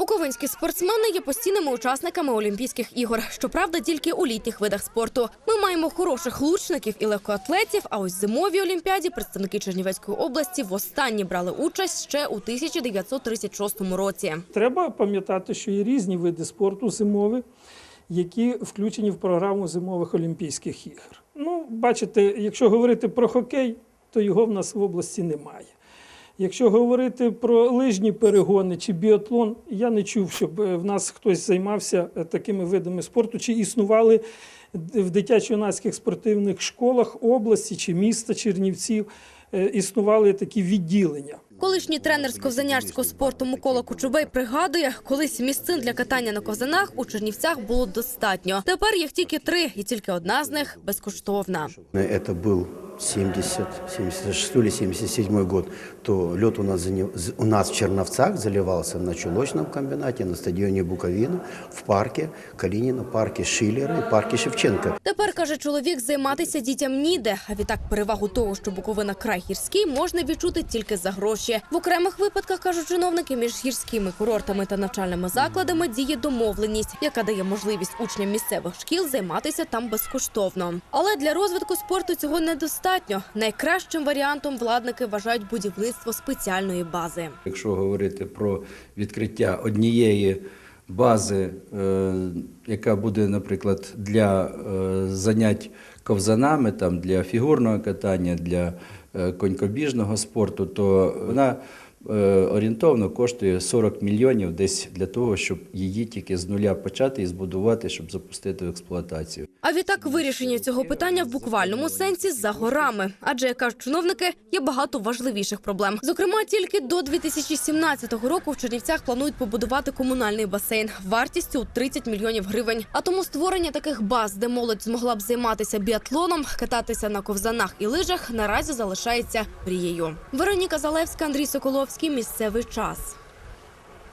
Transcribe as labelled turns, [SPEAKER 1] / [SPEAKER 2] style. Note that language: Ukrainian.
[SPEAKER 1] Буковинські спортсмени є постійними учасниками Олімпійських ігор. Щоправда, тільки у літніх видах спорту. Ми маємо хороших лучників і легкоатлетів. А ось зимовій олімпіаді представники Чернівецької області востаннє брали участь ще у 1936 році.
[SPEAKER 2] Треба пам'ятати, що є різні види спорту зимові, які включені в програму зимових Олімпійських ігор. Ну, бачите, якщо говорити про хокей, то його в нас в області немає. Якщо говорити про лижні перегони чи біатлон, я не чув, щоб е, в нас хтось займався е, такими видами спорту, чи існували в дитячо-юнацьких спортивних школах області чи міста Чернівців, е, існували такі відділення.
[SPEAKER 1] Колишній тренер з ковзанярського спорту Микола Кучубей пригадує, колись місцин для катання на ковзанах у Чернівцях було достатньо. Тепер їх тільки три, і тільки одна з них безкоштовна.
[SPEAKER 3] Это был 70, 76 или 77 год, то лед у нас, у нас в Черновцах заливался на чулочном комбинате, на стадионе Буковина, в парке Калинина, парке Шиллера и парке Шевченко.
[SPEAKER 1] Тепер каже чоловік, займатися дітям ніде. А відтак перевагу того, що Буковина край гірський, можна відчути тільки за гроші. В окремих випадках кажуть чиновники, між гірськими курортами та навчальними закладами діє домовленість, яка дає можливість учням місцевих шкіл займатися там безкоштовно. Але для розвитку спорту цього недостатньо. Найкращим варіантом владники вважають будівництво спеціальної бази.
[SPEAKER 4] Якщо говорити про відкриття однієї бази, е, яка буде, наприклад, для е, занять ковзанами, там, для фігурного катання, для е, конькобіжного спорту, то вона орієнтовно коштує 40 мільйонів десь для того, щоб її тільки з нуля почати і збудувати, щоб запустити в експлуатацію.
[SPEAKER 1] А відтак вирішення цього питання в буквальному сенсі за горами. Адже, як кажуть чиновники, є багато важливіших проблем. Зокрема, тільки до 2017 року в Чернівцях планують побудувати комунальний басейн вартістю у 30 мільйонів гривень. А тому створення таких баз, де молодь змогла б займатися біатлоном, кататися на ковзанах і лижах, наразі залишається мрією. Вероніка Залевська, Андрій Соколовський. Місцевий час.